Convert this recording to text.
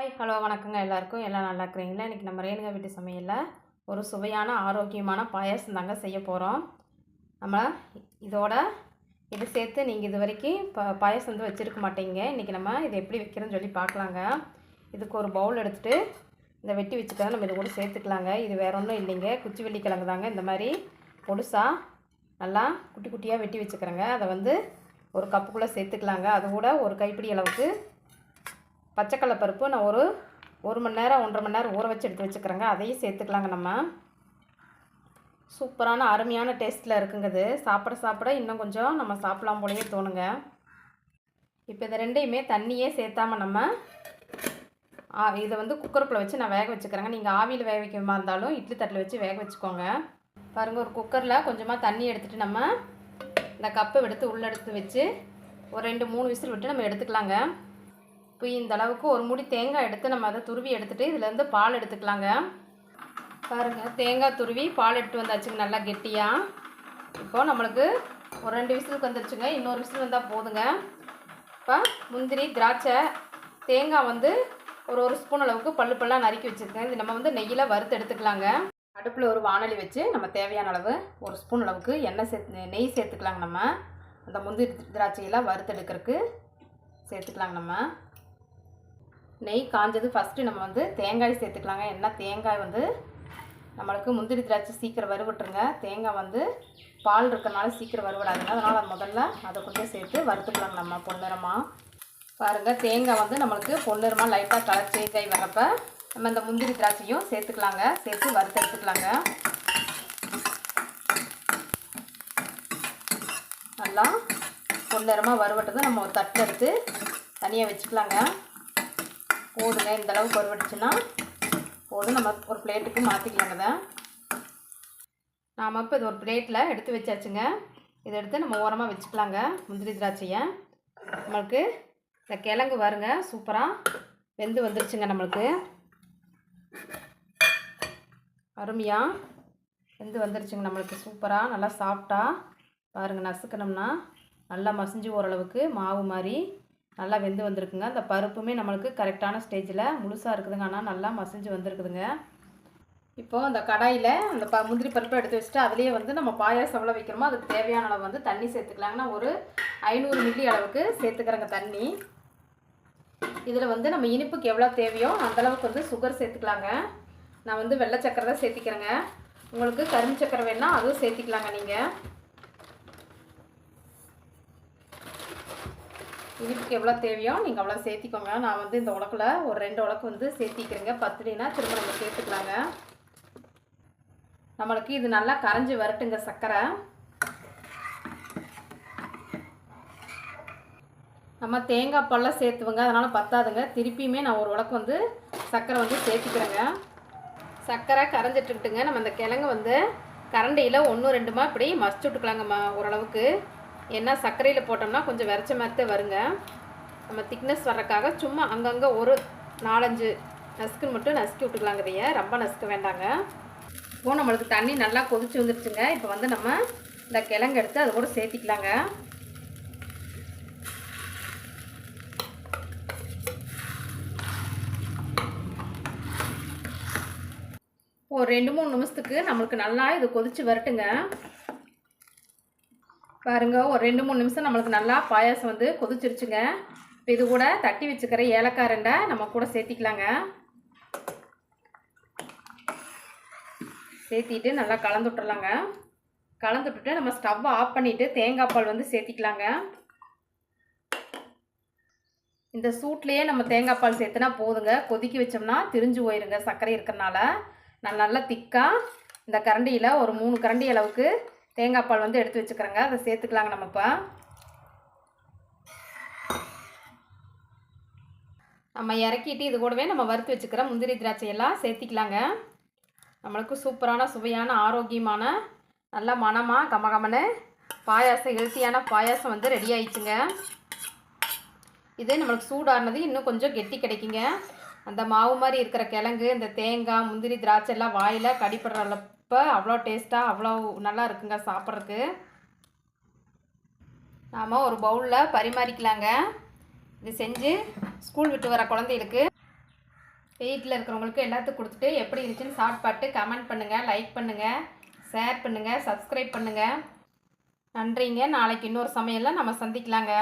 Hi hello வணக்கங்க எல்லாருக்கும். எல்லாம் நல்லா இருக்கிறீங்களா? இன்றைக்கி நம்ம ரேணுகா வீட்டு சமையலில் ஒரு சுவையான ஆரோக்கியமான பாயாசம் தாங்க செய்ய போகிறோம் நம்ம இதோட இது சேர்த்து நீங்கள் இது வரைக்கும் ப பாயாசம் வந்து வச்சுருக்க மாட்டீங்க. இன்றைக்கி நம்ம இதை எப்படி வைக்கிறோன்னு சொல்லி பார்க்கலாங்க. இதுக்கு ஒரு பவுல் எடுத்துகிட்டு இந்த வெட்டி வச்சுக்கிறத நம்ம இது கூட சேர்த்துக்கலாங்க. இது வேற ஒன்றும் இல்லைங்க. குச்சி வெள்ளிக்கிழங்கு தாங்க. இந்த மாதிரி பொடுசாக நல்லா குட்டி குட்டியாக வெட்டி வச்சுக்கிறேங்க. அதை வந்து ஒரு கப்புக்குள்ளே சேர்த்துக்கலாங்க. அது கூட ஒரு கைப்பிடி அளவுக்கு பச்சைக்கடலை பருப்பு நான் ஒரு ஒரு மணி நேரம் ஒன்றரை மணி நேரம் ஊற வச்சு எடுத்து வச்சுக்கிறேங்க. அதையும் சேர்த்துக்கலாங்க நம்ம. சூப்பரான அருமையான டேஸ்ட்டில் இருக்குங்கிறது சாப்பிட சாப்பிட இன்னும் கொஞ்சம் நம்ம சாப்பிடலாம் போலவே தோணுங்க. இப்போ இதை ரெண்டையுமே தண்ணியே சேர்த்தாம நம்ம ஆ இதை வந்து குக்கருக்குள்ளே வச்சு நான் வேக வச்சுக்கிறேங்க. நீங்கள் ஆவியில் வேக வைக்கிற மாதிரி இருந்தாலும் இட்லி தட்டில் வச்சு வேக வச்சுக்கோங்க. பாருங்கள் ஒரு குக்கரில் கொஞ்சமாக தண்ணி எடுத்துகிட்டு நம்ம இந்த கப்பை எடுத்து உள்ளே எடுத்து வச்சு ஒரு ரெண்டு மூணு விசில் விட்டு நம்ம எடுத்துக்கலாங்க. இப்போ இந்த அளவுக்கு ஒரு முடி தேங்காய் எடுத்து நம்ம அதை துருவி எடுத்துகிட்டு இதுலேருந்து பால் எடுத்துக்கலாங்க. பாருங்கள் தேங்காய் துருவி பால் எடுத்து வந்தாச்சுங்க நல்லா கெட்டியாக இப்போது நம்மளுக்கு ஒரு ரெண்டு விசிலுக்கு வந்துருச்சுங்க இன்னொரு விசில் வந்தால் போதுங்க. இப்போ முந்திரி திராட்சை தேங்காய் வந்து ஒரு ஒரு ஸ்பூன் அளவுக்கு பல்லு பல்லாக நறுக்கி வச்சுருக்கேன். இது நம்ம வந்து நெய்யில் வறுத்து எடுத்துக்கலாங்க. அடுப்பில் ஒரு வானொலி வச்சு நம்ம தேவையான அளவு ஒரு ஸ்பூன் அளவுக்கு எண்ணெய் சேர்த்து நெய் சேர்த்துக்கலாங்க நம்ம. அந்த முந்திரி திராட்சையெல்லாம் வறுத்து எடுக்கிறதுக்கு சேர்த்துக்கலாங்க நம்ம. நெய் காஞ்சது ஃபஸ்ட்டு நம்ம வந்து தேங்காய் சேர்த்துக்கலாங்க. என்ன? தேங்காய் வந்து நம்மளுக்கு முந்திரி திராட்சை சீக்கிரம் வறுவிட்டுருங்க தேங்காய் வந்து பால் இருக்கிறனால சீக்கிரம் வறுவிடாதுங்க அதனால் அது முதல்ல அதை கொஞ்சம் சேர்த்து வறுத்துக்கலாங்க நம்ம பொன்னிறமாக பாருங்கள் தேங்காய் வந்து நம்மளுக்கு பொன்னிறமாக லைட்டாக கலர் சேஞ்ச் ஆகி வரப்போ நம்ம இந்த முந்திரி திராட்சையும் சேர்த்துக்கலாங்க. சேர்த்து வறுத்து எடுத்துக்கலாங்க நல்லா பொன்னிறமாக வறுவட்டதை நம்ம ஒரு தட்டு எடுத்து தனியாக வச்சுக்கலாங்க. போதுங்க. இந்தளவுக்கு அளவுக்கு போதும். நம்ம ஒரு பிளேட்டுக்கு மாற்றிக்கலாங்க தான் நாம் இப்போ இது ஒரு பிளேட்டில் எடுத்து வச்சாச்சுங்க. இதை எடுத்து நம்ம ஓரமாக வச்சுக்கலாங்க முந்திரி திராட்சையை. நம்மளுக்கு இந்த கிழங்கு வருங்க சூப்பராக வெந்து வந்துருச்சுங்க நம்மளுக்கு. அருமையாக வெந்து வந்துருச்சுங்க நம்மளுக்கு. சூப்பராக நல்லா சாப்பிட்டா பாருங்கள் நசுக்கணும்னா நல்லா மசிஞ்சு ஓரளவுக்கு மாவு மாதிரி நல்லா வெந்து வந்திருக்குங்க. அந்த பருப்புமே நம்மளுக்கு கரெக்டான ஸ்டேஜில் முழுசாக இருக்குதுங்க. ஆனால் நல்லா மசிஞ்சு வந்திருக்குதுங்க. இப்போது அந்த கடாயில் அந்த ப முந்திரி பருப்பை எடுத்து வச்சுட்டு அதுலேயே வந்து நம்ம பாயாசம் எவ்வளோ வைக்கிறோமோ அதுக்கு தேவையான அளவு வந்து தண்ணி சேர்த்துக்கலாங்கன்னா ஒரு ஐநூறு மில்லி அளவுக்கு சேர்த்துக்கிறேங்க தண்ணி. இதில் வந்து நம்ம இனிப்புக்கு எவ்வளோ தேவையோ அந்தளவுக்கு வந்து சுகர் சேர்த்துக்கலாங்க. நான் வந்து வெள்ளை சக்கரை தான் சேர்த்திக்கிறேங்க. உங்களுக்கு கரும்பு சக்கரை வேணால் அதுவும் சேர்த்திக்கலாங்க நீங்கள் இனிப்புக்கு எவ்வளோ தேவையோ நீங்கள் அவ்வளோ சேர்த்திக்கோங்க. நான் வந்து இந்த உலக்கில் ஒரு ரெண்டு உலக்கு வந்து சேர்த்திக்கிறேங்க. பத்துனா திரும்ப நம்ம சேர்த்துக்கலாங்க. நம்மளுக்கு இது நல்லா கரைஞ்சி வரட்டுங்க சர்க்கரை நம்ம தேங்காய் பால்லாம் சேர்த்துவங்க. அதனால் பத்தாதுங்க. திருப்பியுமே நான் ஒரு உலக்கு வந்து சர்க்கரை வந்து சேர்த்திக்கிறேங்க. சர்க்கரை கரைஞ்சிட்டுட்டுங்க நம்ம இந்த கிழங்கு வந்து கரண்டியில் ஒன்று ரெண்டுமா இப்படி மசிச்சு விட்டுக்கலாங்கம்மா ஓரளவுக்கு. ஏன்னா சர்க்கரையில் போட்டோம்னா கொஞ்சம் விரைச்ச மாதிரி தான் வருங்க. நம்ம திக்னஸ் வர்றதுக்காக சும்மா அங்கங்கே ஒரு நாலஞ்சு நசுக்குன்னு மட்டும் நசுக்கி விட்டுக்கலாங்க இதைய. ரொம்ப நசுக்க வேண்டாங்க. இப்போ நம்மளுக்கு தண்ணி நல்லா கொதிச்சு வந்துருச்சுங்க. இப்போ வந்து நம்ம இந்த கிழங்கு எடுத்து அது கூட சேர்த்திக்கலாங்க. ஒரு ரெண்டு மூணு நிமிஷத்துக்கு நம்மளுக்கு நல்லா இது கொதிச்சு வரட்டுங்க. பாருங்க ஒரு ரெண்டு மூணு நிமிஷம் நம்மளுக்கு நல்லா பாயாசம் வந்து கொதிச்சிருச்சுங்க. இப்போ இது கூட தட்டி வச்சுக்கிற ஏலக்காய் ரெண்டை நம்ம கூட சேர்த்திக்கலாங்க. சேர்த்திட்டு நல்லா கலந்து விட்டுறலாங்க. கலந்து விட்டுட்டு நம்ம ஸ்டவ்வை ஆஃப் பண்ணிவிட்டு தேங்காய் பால் வந்து சேர்த்திக்கலாங்க. இந்த சூட்லேயே நம்ம தேங்காய் பால் சேர்த்துனா போதுங்க. கொதிக்க வச்சோம்னா திரிஞ்சு போயிருங்க சர்க்கரை இருக்கிறனால. நான் நல்லா திக்காக இந்த கரண்டியில் ஒரு மூணு கரண்டி அளவுக்கு தேங்காய் பால் வந்து எடுத்து வச்சுக்கிறேங்க. அதை சேர்த்துக்கலாங்க நம்ம இப்போ. நம்ம இறக்கிட்டு இது கூடவே நம்ம வறுத்து வச்சுக்கிற முந்திரி திராட்சையெல்லாம் சேர்த்திக்கலாங்க. நம்மளுக்கு சூப்பரான சுவையான ஆரோக்கியமான நல்ல மனமாக கமகமனு பாயாசம் ஹெல்த்தியான பாயாசம் வந்து ரெடி ஆயிடுச்சுங்க. இது நம்மளுக்கு சூடானது இன்னும் கொஞ்சம் கெட்டி கிடைக்குங்க. அந்த மாவு மாதிரி இருக்கிற கிழங்கு இந்த தேங்காய் முந்திரி திராட்சை எல்லாம் வாயில் இப்போ அவ்வளோ டேஸ்ட்டாக அவ்வளோ நல்லா இருக்குங்க சாப்பிட்றதுக்கு. நாம் ஒரு பவுலில் பரிமாறிக்கலாங்க. இது செஞ்சு ஸ்கூல் விட்டு வர குழந்தைகளுக்கு. வீட்டில் இருக்கிறவங்களுக்கு எல்லாத்துக்கும் கொடுத்துட்டு எப்படி இருந்துச்சுன்னு சாப்பிட்டு கமெண்ட் பண்ணுங்கள் லைக் பண்ணுங்கள் ஷேர் பண்ணுங்கள் சப்ஸ்கிரைப் பண்ணுங்கள் நன்றிங்க. நாளைக்கு இன்னொரு சமையலில் நம்ம சந்திக்கலாங்க.